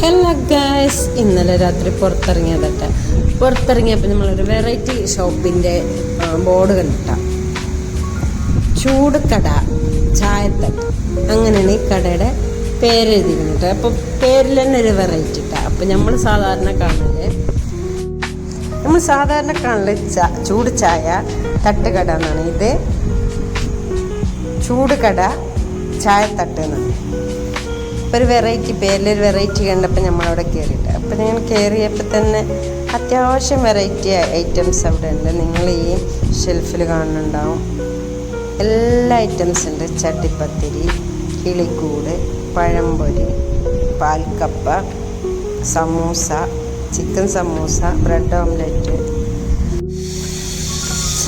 Hello guys ഇന്നലെ രാത്രി പുറത്തിറങ്ങിയതട്ടെ. പുറത്തിറങ്ങിയപ്പോൾ നമ്മളൊരു വെറൈറ്റി ഷോപ്പിന്റെ ബോർഡ് കണ്ടിട്ട. ചൂട് കട ചായത്തട്ട്. അങ്ങനെയാണ് ഈ കടയുടെ പേര് എഴുതിയിരുന്നിട്ട് അപ്പോൾ പേരിൽ തന്നെ ഒരു വെറൈറ്റി ഇട്ട അപ്പോൾ നമ്മൾ സാധാരണ കാണൽ നമ്മൾ സാധാരണ കാണൽ ചൂട് ചായ തട്ടുകട എന്നാണ്. ഇത് ചൂട് കട ചായത്തട്ട് എന്നാണ്. ഒരു വെറൈറ്റി പേരിലൊരു വെറൈറ്റി കണ്ടപ്പോൾ നമ്മളവിടെ കയറിയിട്ട് അപ്പോൾ ഞാൻ കയറിയപ്പോൾ തന്നെ അത്യാവശ്യം വെറൈറ്റി ഐറ്റംസ് അവിടെ ഉണ്ട്. നിങ്ങൾ ഈ ഷെൽഫിൽ കാണുന്നുണ്ടാവും. എല്ലാ ഐറ്റംസ് ഉണ്ട്. ചട്ടിപ്പത്തിരി കിളിക്കൂട് പഴംപൊരി പാൽക്കപ്പ samosa chicken samosa bread omelette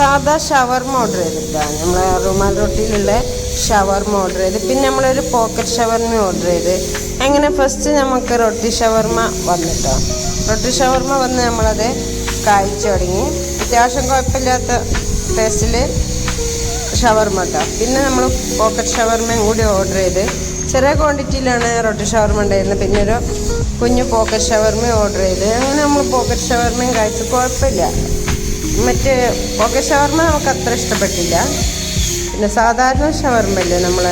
സാധാ ഷവർമ ഓർഡർ ചെയ്തിട്ടാണ് നമ്മൾ റുമാൽ റൊട്ടിയിലുള്ള ഷവർമ ഓർഡർ ചെയ്ത് പിന്നെ നമ്മളൊരു പോക്കറ്റ് ഷവർമ ഓർഡർ ചെയ്ത്. അങ്ങനെ ഫസ്റ്റ് നമുക്ക് റൊട്ടി ഷവർമ വന്നിട്ടോ. റൊട്ടി ഷവർമ വന്ന് നമ്മളത് കായ്ച്ചു തുടങ്ങി. അത്യാവശ്യം കുഴപ്പമില്ലാത്ത ടേസ്റ്റിൽ ഷവർമ കേട്ടോ പിന്നെ നമ്മൾ പോക്കറ്റ് ഷവർമയും കൂടി ഓർഡർ ചെയ്ത്. ചെറിയ ക്വാണ്ടിറ്റിയിലാണ് റൊട്ടി ഷവർമ ഉണ്ടായിരുന്നത്. പിന്നെ ഒരു കുഞ്ഞു പോക്കറ്റ് ഷവർമയും ഓർഡർ ചെയ്ത്. അങ്ങനെ നമ്മൾ പോക്കറ്റ് ഷവർമയും കഴിച്ചു കുഴപ്പമില്ല. മറ്റേ ഓക്കെ ഷവർമ നമുക്ക് അത്ര ഇഷ്ടപ്പെട്ടില്ല. പിന്നെ സാധാരണ ഷവർമല്ലേ നമ്മൾ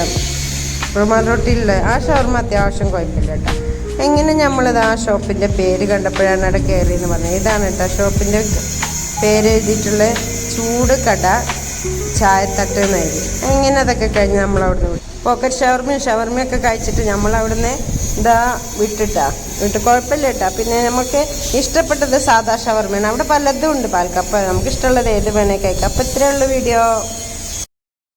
റുമാൻ റൊട്ടിയിലുള്ള ആ ഷവർമ അത്യാവശ്യം കുഴപ്പമില്ല കേട്ടോ. എങ്ങനെ നമ്മളിത് ആ ഷോപ്പിന്റെ പേര് കണ്ടപ്പോഴാണ് അവിടെ കയറിയെന്ന് പറഞ്ഞത്. ഇതാണ് കേട്ടോ ഷോപ്പിന്റെ പേര് എഴുതിയിട്ടുള്ള ചൂട് കട. ചായത്തട്ട് നൽകി. എങ്ങനെ അതൊക്കെ കഴിഞ്ഞ് നമ്മളവിടുന്ന് വിട്ടു. പോക്കറ്റ് ഷവർമയും ഷവർമയൊക്കെ കഴിച്ചിട്ട് നമ്മളവിടുന്ന് ഇതാ വിട്ടിട്ടാ. വിട്ട് കുഴപ്പമില്ല കേട്ടാ. പിന്നെ നമുക്ക് ഇഷ്ടപ്പെട്ടത് സാധാ ഷവർമയാണ് അവിടെ പലതും ഉണ്ട് പാൽക്കപ്പ. നമുക്ക് ഇഷ്ടമുള്ളത് ഏത് വേണേൽ കഴിക്കാം. അപ്പോൾ ഇത്രയേ ഉള്ളൂ വീഡിയോ.